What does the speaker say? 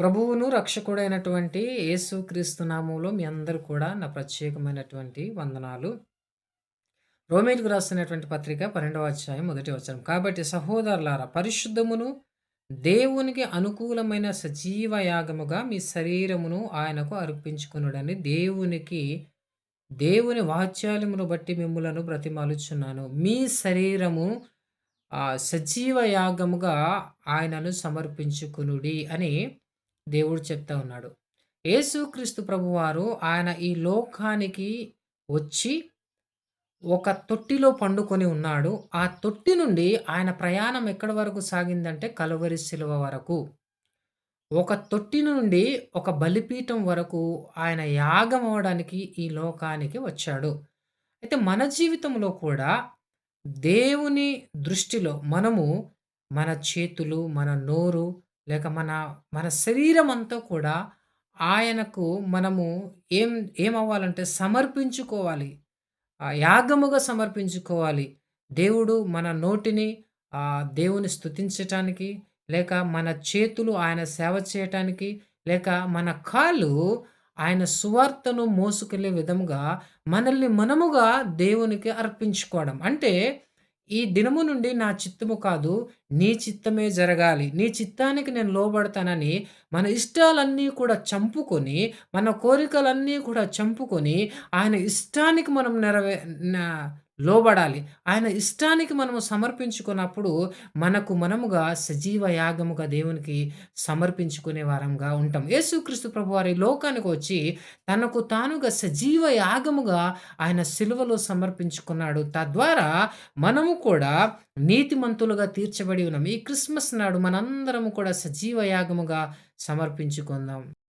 ప్రభువును, రక్షకుడైనటువంటి యేసుక్రీస్తు నామంలో మీ అందరూ కూడా నా ప్రత్యేకమైనటువంటి వందనాలు. రోమీయులకు రాస్తున్నటువంటి పత్రిక 12వ అధ్యాయం మొదటి వచనం. కాబట్టి సహోదరులారా పరిశుద్ధమును, దేవునికి అనుకూలమైన సజీవ యాగముగా మీ శరీరమును ఆయనకు అర్పించుకునుడని దేవునికి దేవుని వాత్సల్యమును బట్టి మిమ్ములను బ్రతిమాలుచున్నాను. మీ శరీరము ఆహ్, సజీవ యాగముగా ఆయనను సమర్పించుకునుడి అని దేవుడు చెప్తా ఉన్నాడు. యేసుక్రీస్తు ప్రభువారు ఆయన ఈ లోకానికి వచ్చి ఒక తొట్టిలో పండుకొని ఉన్నాడు. ఆ తొట్టి నుండి ఆయన ప్రయాణం ఎక్కడి వరకు సాగిందంటే కలువరి శిలువ వరకు. ఒక తొట్టి నుండి ఒక బలిపీఠం వరకు ఆయన యాగం అవ్వడానికి ఈ లోకానికి వచ్చాడు. అయితే మన జీవితంలో కూడా దేవుని దృష్టిలో మనము మన చేతులు, మన నోరు లేక మన మన శరీరం అంతా కూడా ఆయనకు మనము ఏం ఏమవ్వాలంటే సమర్పించుకోవాలి. యాగముగా సమర్పించుకోవాలి. దేవుడు మన నోటిని దేవుని స్తుతించటానికి, లేక మన చేతులు ఆయన సేవ చేయటానికి, లేక మన కాళ్ళు ఆయన సువార్తను మోసుకెళ్ళే విధముగా మనల్ని మనముగా దేవునికి అర్పించుకోవడం. అంటే ఈ దినము నుండి నా చిత్తము కాదు, నీ చిత్తమే జరగాలి. నీ చిత్తానికి నేను లోబడతానని మన ఇష్టాలన్నీ కూడా చంపుకొని, మన కోరికలన్నీ కూడా చంపుకొని, ఆయన ఇష్టానికి మనం నెరవే లోబడాలి. ఆయన ఇష్టానికి మనము సమర్పించుకున్నప్పుడు మనకు మనముగా సజీవ యాగముగా దేవునికి సమర్పించుకునే వారంగా ఉంటాం. యేసుక్రీస్తు ప్రభు వారి లోకానికి వచ్చి తనకు తానుగా సజీవ యాగముగా ఆయన సిలువలో సమర్పించుకున్నాడు. తద్వారా మనము కూడా నీతిమంతులుగా తీర్చబడి ఉన్నాం. ఈ క్రిస్మస్ నాడు మనందరము కూడా సజీవ యాగముగా సమర్పించుకుందాం.